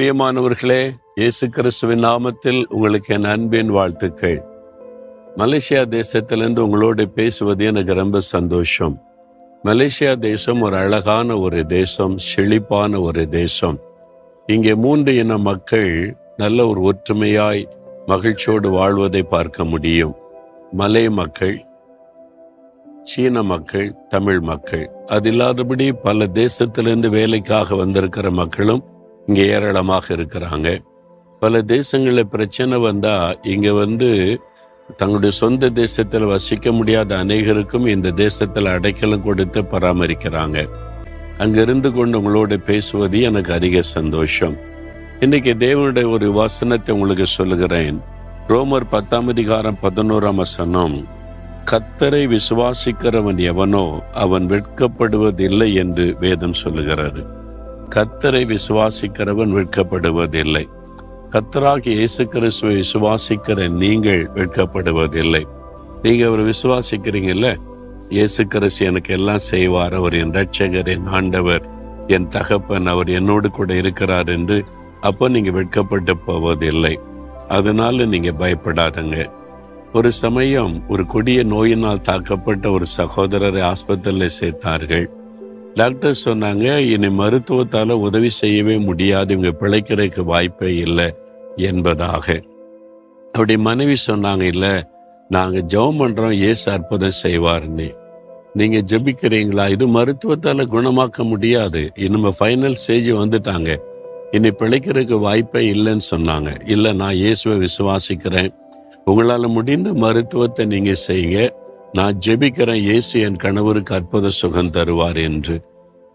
பிரியமானவர்களே இயேசு கிறிஸ்துவின் நாமத்தில் உங்களுக்கு என் அன்பின் வாழ்த்துக்கள். மலேசியா தேசத்திலிருந்து உங்களோடு பேசுவது எனக்கு ரொம்ப சந்தோஷம். மலேசியா தேசம் ஒரு அழகான ஒரு தேசம் செழிப்பான ஒரு தேசம். இங்கே மூன்று இன மக்கள் நல்ல ஒரு ஒற்றுமையாய் மகிழ்ச்சியோடு வாழ்வதை பார்க்க முடியும். மலை மக்கள் சீன மக்கள் தமிழ் மக்கள். அது இல்லாதபடி பல தேசத்திலிருந்து வேலைக்காக வந்திருக்கிற மக்களும் இங்கே ஏராளமாக இருக்கிறாங்க. பல தேசங்களில் பிரச்சனை வந்தால் இங்கே வந்து தங்களுடைய சொந்த தேசத்தில் வசிக்க முடியாத அநேகருக்கும் இந்த தேசத்தில் அடைக்கலம் கொடுத்து பராமரிக்கிறாங்க. அங்கே இருந்து கொண்டு உங்களோட பேசுவது எனக்கு அதிக சந்தோஷம். இன்னைக்கு தேவனுடைய ஒரு வசனத்தை உங்களுக்கு சொல்லுகிறேன். ரோமர் பத்தாம் அதிகாரம் பதினோராம் வசனம் கத்தரை விசுவாசிக்கிறவன் எவனோ அவன் வெட்கப்படுவதில்லை என்று வேதம் சொல்லுகிறாரு கத்தரை விசுவாசிக்கிறவன் வெட்கப்படுவதில்லை. கத்தராகி இயேசு கிறிஸ்துவை விசுவாசிக்கிற நீங்கள் வெட்கப்படுவதில்லை. நீங்க அவர் விசுவாசிக்கிறீங்கல்ல? இயேசு கிறிஸ்து எனக்கு எல்லாம் செய்வார். அவர் என் ரட்சகர் என் ஆண்டவர் என் தகப்பன் அவர் என்னோடு கூட இருக்கிறார் என்று அப்போ நீங்க வெட்கப்பட்டு போவதில்லை. அதனால நீங்க பயப்படாதங்க. ஒரு சமயம் ஒரு கொடிய நோயினால் தாக்கப்பட்ட ஒரு சகோதரரை ஆஸ்பத்திரியில் சேர்த்தார்கள். டாக்டர் சொன்னாங்க இனி மருத்துவத்தால் உதவி செய்யவே முடியாது இவங்க பிழைக்கிறதுக்கு வாய்ப்பே இல்லை என்பதாக. அப்படி மனைவி சொன்னாங்க இல்லை நாங்கள் ஜெபம் பண்ணுறோம் ஏசு அற்புதம் செய்வார்னு நீங்கள் ஜெபிக்கிறீங்களா? இது மருத்துவத்தால் குணமாக்க முடியாது. இனிமே ஃபைனல் ஸ்டேஜ் வந்துட்டாங்க. இனி பிழைக்கிறதுக்கு வாய்ப்பே இல்லைன்னு சொன்னாங்க. இல்லை நான் இயேசுவை விசுவாசிக்கிறேன். உங்களால் முடிந்த மருத்துவத்தை நீங்கள் செய்யுங்க. நான் ஜெபிக்கிறேன் இயேசு என் கணவருக்கு அற்புத சுகம் தருவார் என்று.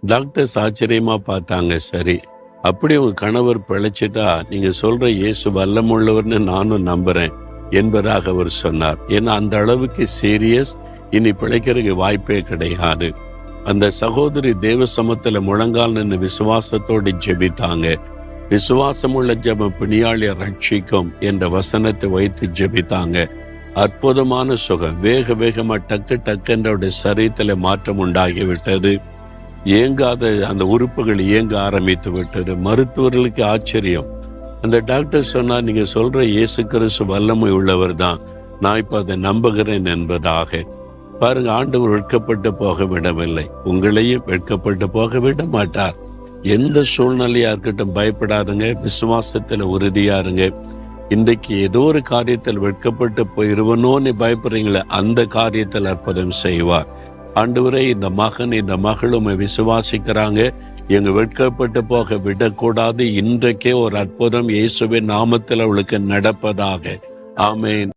டாக்டர்ஸ் ஆச்சரியமா பார்த்தாங்க சரி அப்படி உங்க கணவர் பிழைச்சிட்டா நீங்க சொல்ற இயேசு வல்லமுள்ளவர்னு நானும் நம்புறேன் என்பதாக அவர் சொன்னார். ஏன்னா அந்த அளவுக்கு சீரியஸ் இனி பிழைக்கிறதுக்கு வாய்ப்பே கிடையாது. அந்த சகோதரி தேவ சமத்துல முழங்கால் நின்று விசுவாசத்தோடு ஜெபித்தாங்க. விசுவாசமுள்ள ஜபம் பிணியாளிய ரட்சிக்கும் என்ற வசனத்தை வைத்து ஜெபித்தாங்க. அற்புதமான சுகம் வேக வேகமா டக்கு டக்குன்றவுடைய சரீரத்தில் மாற்றம் உண்டாகி விட்டது. இயங்காத அந்த உறுப்புகள் இயங்க ஆரம்பித்து விட்டது. மருத்துவர்களுக்கு ஆச்சரியம். அந்த டாக்டர் சொன்னா நீங்க சொல்ற இயேசு கிறிஸ்து வல்லமை உள்ளவர் தான். நான் இப்ப அதை நம்புகிறேன் என்பதாக. பாருங்க ஆண்டவர் வெட்கப்பட்டு போக விடவில்லை. உங்களையும் வெட்கப்பட்டு போக விட மாட்டார். எந்த சூழ்நிலையா இருக்கட்டும் பயப்படாதுங்க. விசுவாசத்துல உறுதியா இருங்க. இன்றைக்கு ஏதோ ஒரு காரியத்தில் வெட்கப்பட்டு போயிருவனோன்னு பயப்படுறீங்களே அந்த காரியத்தில் அற்புதம் செய்வார். ஆண்டவரே இந்த மகன் இந்த மகளும் விசுவாசிக்கிறாங்க. எங்க வெட்கப்பட்டு போக விடக்கூடாது. இன்றைக்கே ஒரு அற்புதம் இயேசுவின் நாமத்தில் அவளுக்கு நடப்பதாக. ஆமேன்.